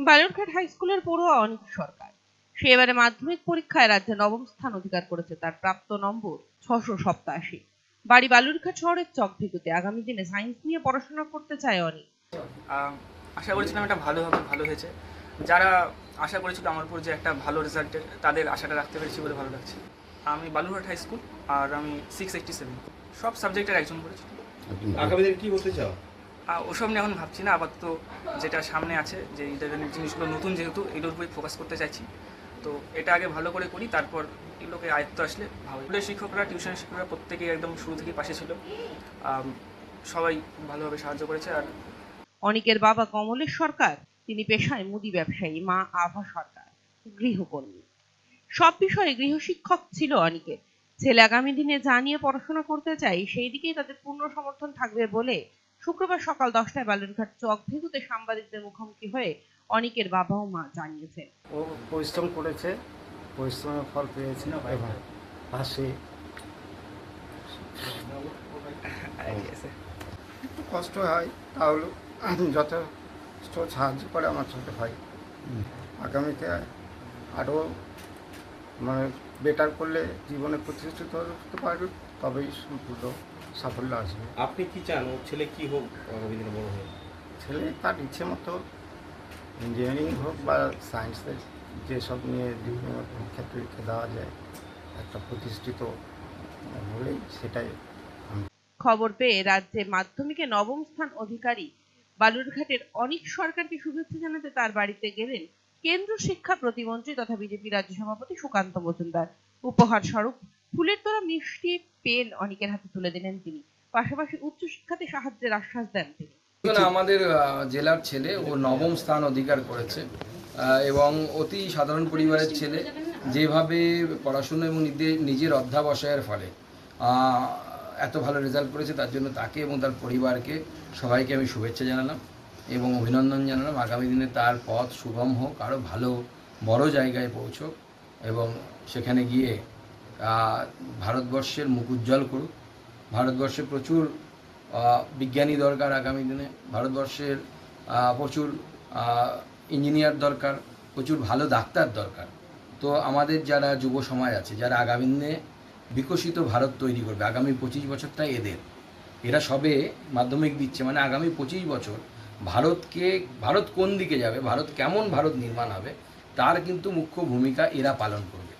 Balurghat high স্কুলের পড়ুয়া অনিক সরকার। সে এবারে মাধ্যমিক পরীক্ষায় রাজ্যে নবম স্থান অধিকার করেছে তার প্রাপ্ত নম্বর ছশো সপ্তাশি বাড়ি বালুরঘাট শহরের চকভিগুতে। আগামী দিনে সায়েন্স নিয়ে পড়াশোনা করতে চায় অনিক। আহ, আশা করেছিলাম এটা ভালো হবে ভালো হয়েছে। যারা আশা করেছিল আমার উপর যে একটা ভালো রেজাল্টের তাদের আশাটা রাখতে পেরেছি বলে ভালো লাগছে। আমি বালুরঘাট হাই স্কুল আর আমি সিক্স এইটটি সেভেন সব সাবজেক্টের একজন করেছি। আগামী দিনে কি বলতে চাও? ওসব নিয়ে এখন ভাবছি না, আপাতত যেটা সামনে আছে, যে ইন্টারনেট জিনিসগুলো নতুন যেহেতু এগুলোর উপরে ফোকাস করতে চাইছি। তো এটা আগে ভালো করে করি, তারপর এগুলোকে আয়ত্ত আসলে ভালো স্কুলের শিক্ষকরা টিউশন শিক্ষকরা প্রত্যেকেই একদম শুরু থেকে পাশে ছিল। সবাই ভালোভাবে সাহায্য করেছে আর অনিকের বাবা কমলেশ সরকার, তিনি পেশায় মুদি ব্যবসায়ী, মা আভা সরকার, গৃহকর্মী। সব বিষয়ে গৃহশিক্ষক ছিল অনিকের। ছেলে আগামী দিনে যা নিয়ে পড়াশোনা করতে চাই সেই দিকেই তাদের পূর্ণ সমর্থন থাকবে বলে শুক্রবার সকাল দশটায় বালুরঘাট চক ভেগুতে সাংবাদিকদের মুখোমুখি হয়ে অনিকের বাবা ও মা জানিয়েছেন। ও পরিশ্রম করেছে পরিশ্রমের ফল পেয়েছে না পাশে। একটু কষ্ট হয় তাহলে যথেষ্ট সাহায্য করে আমার ছোট ভাই। আগামীতে আরও মানে বেটার করলে জীবনে প্রতিষ্ঠিত হতে পারবে তবেই সম্পূর্ণ সাফল্য আসবে আপনি কি চান? ওর ছেলে কি হোক দিনে বড় হয়ে ছেলে তার ইচ্ছে মতো ইঞ্জিনিয়ারিং হোক বা সায়েন্সের যেসব নিয়ে বিভিন্ন পরীক্ষা টরীক্ষা দেওয়া যায় একটা প্রতিষ্ঠিত হলেই সেটাই খবর পেয়ে রাজ্যে মাধ্যমিকে নবম স্থান অধিকারী বালুরঘাটের অনিক সরকারকে শুভেচ্ছা জানাতে তার বাড়িতে গেলেন কেন্দ্র শিক্ষা প্রতিমন্ত্রী তথা বিজেপি রাজ্য সভাপতি সুকান্ত মজুমদার। উপহার স্বরূপ ফুলের তোড়া মিষ্টি পেন অনিকের হাতে তুলে দিলেন তিনি। পাশাপাশি উচ্চশিক্ষাতে সাহায্যের আশ্বাস দেন তিনি। আমাদের জেলার ছেলে ও নবম স্থান অধিকার করেছে। এবং অতি সাধারণ পরিবারের ছেলে, যেভাবে পড়াশুনো এবং নিজে- নিজের অধ্যাবসায়ের ফলে এত ভালো রেজাল্ট করেছে, তার জন্য তাকে এবং তার পরিবারকে সবাইকে আমি শুভেচ্ছা জানালাম এবং অভিনন্দন জানালাম। আগামী দিনে তার পথ সুগম হোক আরও ভালো, বড় জায়গায় পৌঁছোক এবং সেখানে গিয়ে ভারতবর্ষের মুখ উজ্জ্বল করুক। ভারতবর্ষে প্রচুর বিজ্ঞানী দরকার আগামী দিনে। ভারতবর্ষের প্রচুর ইঞ্জিনিয়ার দরকার, প্রচুর ভালো ডাক্তার দরকার। তো আমাদের যারা যুব সমাজ আছে, যারা আগামী দিনে বিকশিত ভারত তৈরি করবে, আগামী পঁচিশ বছরটা এদের। এরা সবে মাধ্যমিক দিচ্ছে মানে আগামী পঁচিশ বছর ভারতকে, ভারত কোন দিকে যাবে, ভারত কেমন ভারত নির্মাণ হবে, তার কিন্তু মুখ্য ভূমিকা এরা পালন করবে।